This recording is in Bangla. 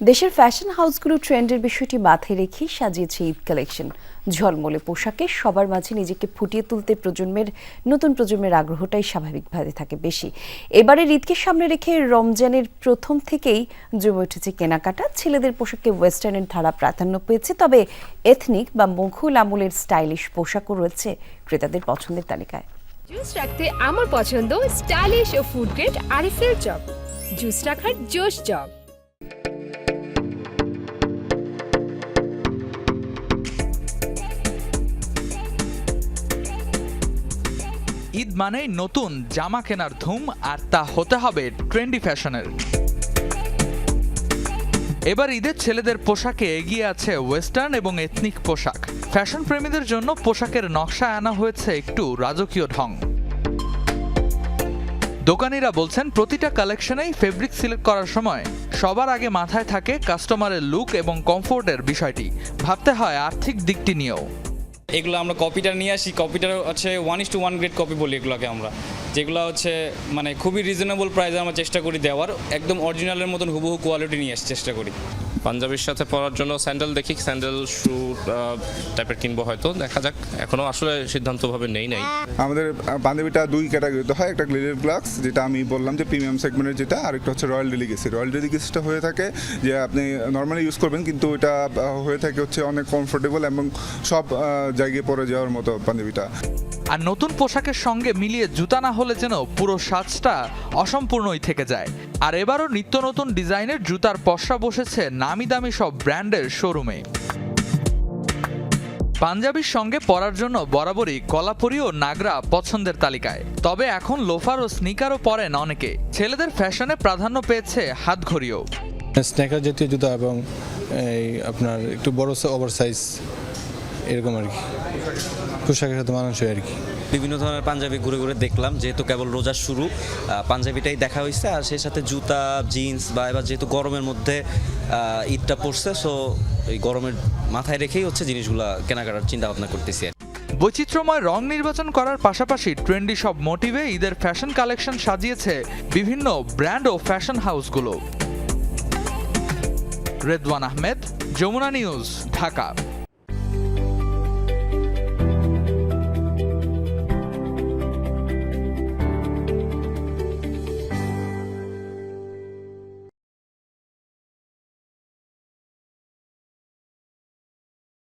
দেশের ফ্যাশন হাউসগুলো ট্রেন্ডের বিষয়টি মাথায় রেখে সাজিয়েছে ঈদ কালেকশন ঝলমলে পোশাকে সবার মাঝে নিজেকে ফুটিয়ে তুলতে প্রজন্মের, নতুন প্রজন্মের আগ্রহটাই স্বাভাবিকভাবে থাকে বেশি। এবারের ঈদকে সামনে রেখে রমজানের প্রথম থেকেই জমে উঠেছে কেনাকাটা। ছেলেদের পোশাকে ওয়েস্টার্নের ধারা প্রাধান্য পেয়েছে, তবে এথনিক বা মুঘল আমলের স্টাইলিশ পোশাকও রয়েছে ক্রেতাদের পছন্দের তালিকায়। জুস রাখতে আমার পছন্দ স্টাইলিশ ও ফুড গ্রেড আরিফেল চপ। জুস রাখার জোশ চপ। ঈদ মানেই নতুন জামা কেনার ধুম আর তা হতে হবে ট্রেন্ডি ফ্যাশনের। এবার ঈদের ছেলেদের পোশাকে এগিয়ে আছে ওয়েস্টার্ন এবং এথনিক পোশাক। ফ্যাশন প্রেমীদের জন্য পোশাকের নকশা আনা হয়েছে একটু রাজকীয় ঢং। দোকানিরা বলছেন, প্রতিটা কালেকশনেই ফেব্রিক সিলেক্ট করার সময় সবার আগে মাথায় থাকে কাস্টমারের লুক এবং কমফোর্টের বিষয়টি। ভাবতে হয় আর্থিক দিকটি নিয়েও। এগুলো আমরা কপিটা নিয়ে আসি। কপিটার হচ্ছে one is to one grade copy বলি এগুলোকে আমরা। যেগুলো হচ্ছে মানে খুবই রিজনেবল প্রাইসে আমরা চেষ্টা করি দেওয়ার। একদম অরিজিনালের মতন হুবহু কোয়ালিটি নিয়ে আসতে চেষ্টা করি। পাঞ্জাবির সাথে পরার জন্য স্যান্ডেল দেখি স্যান্ডেল শু টাইপের কিনবো হয়তো দেখা যাক। এখনও আসলে সিদ্ধান্তভাবে নেই নাই। আমাদের পাঞ্জাবিটা দুই ক্যাটাগরিতে হয় একটা গ্লিডের গ্লাক্স যেটা আমি বললাম যে প্রিমিয়াম সেগমেন্টের যেটা আর একটা হচ্ছে রয়্যাল ডেলিগেসি রয়্যাল ডেলিগেসিটা হয়ে থাকে যে আপনি নর্মালি ইউজ করবেন কিন্তু এটা হয়ে থাকে হচ্ছে অনেক কমফোর্টেবল এবং সব জায়গায় পরে যাওয়ার মতো পাঞ্জাবিটা। আর নতুন পোশাকের সঙ্গে মিলিয়ে জুতা না হলে যেন পুরো সাজটা অসম্পূর্ণই থেকে যায়। আর এবারও নিত্য নতুন ডিজাইনের জুতার পসরা বসেছে নামি দামি সব ব্র্যান্ডের শোরুমে। পাঞ্জাবির সঙ্গে পরার জন্য বরাবরই কলাপুরি ও নাগরা পছন্দের তালিকায়। তবে এখন লোফার ও স্নিকারও পরেন অনেকে। ছেলেদের ফ্যাশনে প্রাধান্য পেয়েছে হাতঘড়িও। স্নেকার জাতীয় জুতা এবং এই আপনার একটু বড় ওভার সাইজ এরকম আর কি। পোশাকের সাথে মানানসই আর কি। বিভিন্ন ধরনের পাঞ্জাবি ঘুরে ঘুরে দেখলাম যেহেতু কেবল রোজার শুরু আহ, পাঞ্জাবিটাই দেখা হয়েছে আর সেই সাথে জুতা জিন্স বা এবার যেহেতু গরমের মধ্যে আহ, ঈদটা পড়ছে সো এই গরমের মাথায় রেখেই হচ্ছে জিনিসগুলো কেনাকাটার চিন্তা ভাবনা করতেছি বৈচিত্র্যময় রং নির্বাচন করার পাশাপাশি ট্রেন্ডি সব মোটিভে ঈদের ফ্যাশন কালেকশন সাজিয়েছে বিভিন্ন ব্র্যান্ড ও ফ্যাশন হাউসগুলো। রেদওয়ান আহমেদ যমুনা নিউজ ঢাকা।